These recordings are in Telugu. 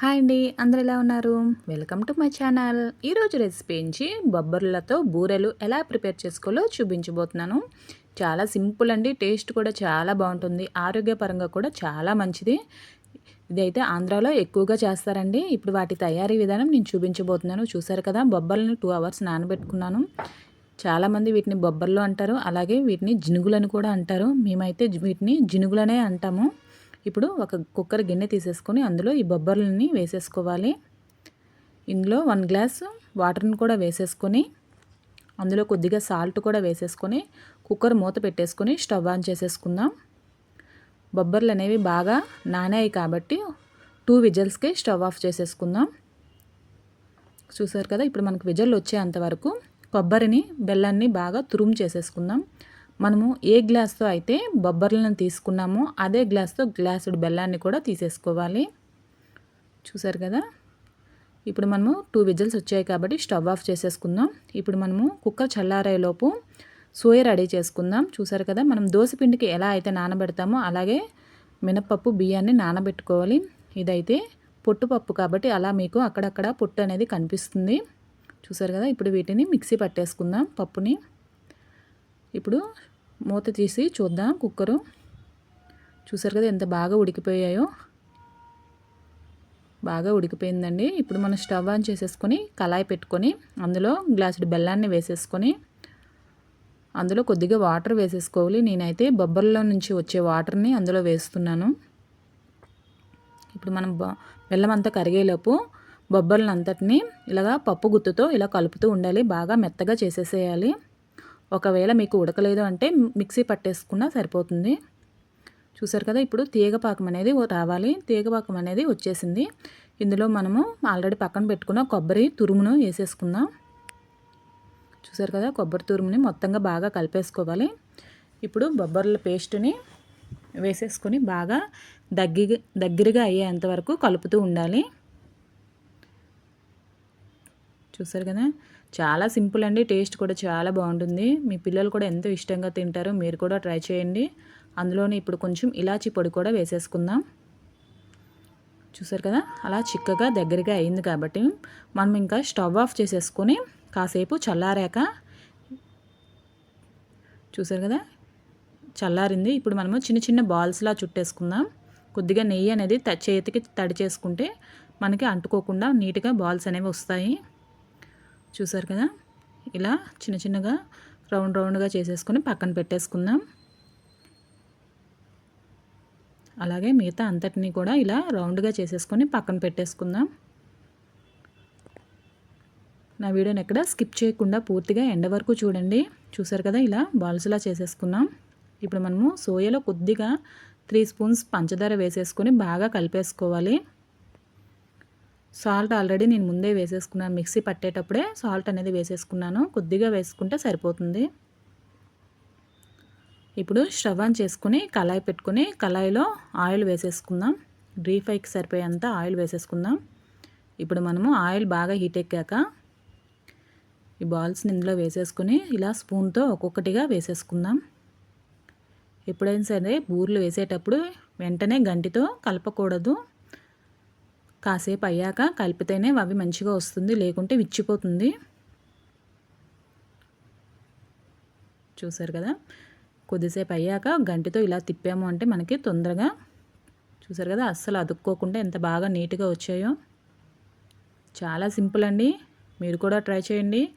హాయ్ అండి అందరు ఎలా ఉన్నారు? Welcome to my channel. ఈరోజు రెసిపీ నుంచి బొబ్బర్లతో బూరెలు ఎలా ప్రిపేర్ చేసుకోవాలో చూపించబోతున్నాను. చాలా సింపుల్ అండి టేస్ట్ కూడా చాలా బాగుంటుంది ఆరోగ్యపరంగా కూడా చాలా మంచిది. ఇదైతే ఆంధ్రాలో ఎక్కువగా చేస్తారండి. ఇప్పుడు వాటి తయారీ విధానం నేను చూపించబోతున్నాను. చూసారు కదా బొబ్బర్లను టూ అవర్స్ నానబెట్టుకున్నాను. చాలామంది వీటిని బొబ్బర్లు అంటారు అలాగే వీటిని జినుగులను కూడా అంటారు. మేమైతే వీటిని జినుగులనే అంటాము. ఇప్పుడు ఒక కుక్కర్ గిన్నె తీసేసుకొని అందులో ఈ బొబ్బర్లని వేసేసుకోవాలి. ఇందులో వన్ గ్లాస్ వాటర్ని కూడా వేసేసుకొని అందులో కొద్దిగా సాల్ట్ కూడా వేసేసుకొని కుక్కర్ మూత పెట్టేసుకొని స్టవ్ ఆన్ చేసేసుకుందాం. బొబ్బర్లు అనేవి బాగా నానాయి కాబట్టి టూ విజల్స్కే స్టవ్ ఆఫ్ చేసేసుకుందాం. చూసారు కదా ఇప్పుడు మనకు విజల్ వచ్చేంతవరకు కొబ్బరిని బెల్లాన్ని బాగా తురుము చేసేసుకుందాం. మనము ఏ గ్లాస్తో అయితే బొబ్బర్లను తీసుకున్నామో అదే గ్లాస్తో గ్లాసుడు బెల్లాన్ని కూడా తీసేసుకోవాలి. చూసారు కదా? ఇప్పుడు మనము టూ విజిల్స్ వచ్చాయి కాబట్టి స్టవ్ ఆఫ్ చేసేసుకుందాం. ఇప్పుడు మనము కుక్కర్ చల్లారేలోపు సోయ రెడీ చేసుకుందాం. చూసారు కదా? మనం పిండికి ఎలా అయితే నానబెడతామో అలాగే మినపప్పు బియ్యాన్ని నానబెట్టుకోవాలి. ఇదైతే పొట్టుపప్పు కాబట్టి అలా మీకు అక్కడక్కడ పొట్టు అనేది కనిపిస్తుంది. చూసారు కదా? ఇప్పుడు వీటిని మిక్సీ పట్టేసుకుందాం పప్పుని. ఇప్పుడు మూత తీసి చూద్దాం కుక్కరు. చూసారు కదా ఎంత బాగా ఉడికిపోయాయో. బాగా ఉడికిపోయిందండి. ఇప్పుడు మనం స్టవ్ ఆన్ చేసేసుకొని కళాయి పెట్టుకొని అందులో గ్లాసుడు బెల్లాన్ని వేసేసుకొని అందులో కొద్దిగా వాటర్ వేసేసుకోవాలి. నేనైతే బొబ్బర్లో నుంచి వచ్చే వాటర్ని అందులో వేస్తున్నాను. ఇప్పుడు మనం బెల్లం అంతా కరిగేలోపు బొబ్బర్లంతటిని ఇలాగా పప్పు గుత్తుతో ఇలా కలుపుతూ ఉండాలి. బాగా మెత్తగా చేసేసేయాలి. ఒకవేళ మీకు ఉడకలేదు అంటే మిక్సీ పట్టేసుకున్నా సరిపోతుంది. చూసారు కదా ఇప్పుడు తీగపాకం అనేది రావాలి. తీగపాకం అనేది వచ్చేసింది. ఇందులో మనము ఆల్రెడీ పక్కన పెట్టుకున్న కొబ్బరి తురుమును వేసేసుకుందాం. చూసారు కదా కొబ్బరి తురుముని మొత్తంగా బాగా కలిపేసుకోవాలి. ఇప్పుడు బొబ్బర్ల పేస్ట్ని వేసేసుకొని బాగా దగ్గి దగ్గరగా అయ్యేంతవరకు కలుపుతూ ఉండాలి. చూసారు కదా? చాలా సింపుల్ అండి టేస్ట్ కూడా చాలా బాగుంటుంది. మీ పిల్లలు కూడా ఎంతో ఇష్టంగా తింటారు మీరు కూడా ట్రై చేయండి. అందులోనే ఇప్పుడు కొంచెం ఇలాచీ పొడి కూడా వేసేసుకుందాం. చూసారు కదా? అలా చిక్కగా దగ్గరగా అయింది కాబట్టి మనం ఇంకా స్టవ్ ఆఫ్ చేసేసుకొని కాసేపు చల్లారాక చూసారు కదా? చల్లారింది. ఇప్పుడు మనము చిన్న చిన్న బాల్స్లా చుట్టేసుకుందాం. కొద్దిగా నెయ్యి అనేది చేతికి తడి చేసుకుంటే మనకి అంటుకోకుండా నీట్గా బాల్స్ అనేవి వస్తాయి. చూసారు కదా? ఇలా చిన్న చిన్నగా రౌండ్ రౌండ్గా చేసేసుకొని పక్కన పెట్టేసుకుందాం. అలాగే మిగతా అంతటిని కూడా ఇలా రౌండ్గా చేసేసుకొని పక్కన పెట్టేసుకుందాం. నా వీడియోని ఎక్కడ స్కిప్ చేయకుండా పూర్తిగా ఎండ వరకు చూడండి. చూసారు కదా? ఇలా బాల్స్లా చేసేసుకున్నాం. ఇప్పుడు మనము సోయలో కొద్దిగా త్రీ స్పూన్స్ పంచదార వేసేసుకొని బాగా కలిపేసుకోవాలి. సాల్ట్ ఆల్రెడీ నేను ముందే వేసేసుకున్నాను మిక్సీ పట్టేటప్పుడే సాల్ట్ అనేది వేసేసుకున్నాను. కొద్దిగా వేసుకుంటే సరిపోతుంది. ఇప్పుడు స్టవ్ ఆన్ చేసుకుని కళాయి పెట్టుకుని కళాయిలో ఆయిల్ వేసేసుకుందాం. డ్రీ ఫ్రైకి సరిపోయేంత ఆయిల్ వేసేసుకుందాం. ఇప్పుడు మనము ఆయిల్ బాగా హీట్ ఎక్కాక ఈ బాల్స్ని ఇందులో వేసేసుకుని ఇలా స్పూన్తో ఒక్కొక్కటిగా వేసేసుకుందాం. ఎప్పుడైనా సరే బూర్లు వేసేటప్పుడు వెంటనే గంటితో కలపకూడదు. కాసేపు అయ్యాక కలిపితేనే అవి మంచిగా వస్తుంది లేకుంటే విచ్చిపోతుంది. చూసారు కదా? కొద్దిసేపు అయ్యాక గంటితో ఇలా తిప్పాము అంటే మనకి తొందరగా చూసారు కదా? అస్సలు అదుక్కోకుండా ఎంత బాగా నీట్గా వచ్చాయో. చాలా సింపుల్ అండి. మీరు కూడా ట్రై చేయండి.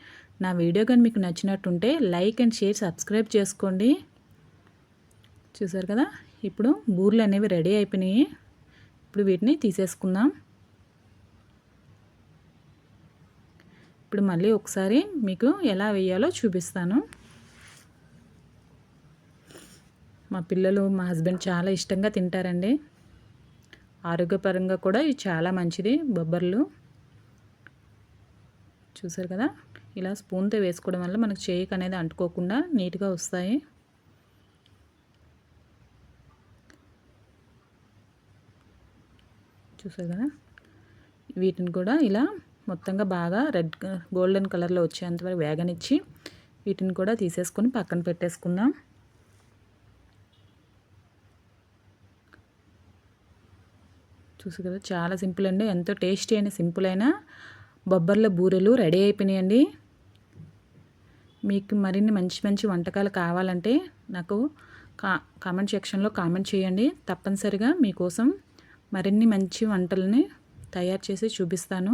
నా వీడియో కానీ మీకు నచ్చినట్టుంటే లైక్ అండ్ షేర్ సబ్స్క్రైబ్ చేసుకోండి. చూసారు కదా? ఇప్పుడు బూర్లు అనేవి రెడీ అయిపోయినాయి. ఇప్పుడు వీటిని తీసేసుకుందాం. ఇప్పుడు మళ్ళీ ఒకసారి మీకు ఎలా వేయాలో చూపిస్తాను. మా పిల్లలు మా హస్బెండ్ చాలా ఇష్టంగా తింటారండి. ఆరోగ్యపరంగా కూడా ఇది చాలా మంచిది బొబ్బర్లు. చూసారు కదా? ఇలా స్పూన్తో వేసుకోవడం వల్ల మనకు చేయికి అనేది అంటుకోకుండా నీట్గా వస్తాయి. చూసారు కదా? వీటిని కూడా ఇలా మొత్తంగా బాగా రెడ్ గోల్డెన్ కలర్లో వచ్చేంతవరకు వేగనిచ్చి వీటిని కూడా తీసేసుకొని పక్కన పెట్టేసుకుందాం. చూసి కదా చాలా సింపుల్ అండి. ఎంతో టేస్టీ అయిన సింపుల్ అయిన బొబ్బర్ల బూరెలు రెడీ అయిపోయినాయండి. మీకు మరిన్ని మంచి మంచి వంటకాలు కావాలంటే నాకు కా కామెంట్ సెక్షన్లో కామెంట్ చేయండి. తప్పనిసరిగా మీకోసం మరిన్ని మంచి వంటలని తయారు చేసి చూపిస్తాను.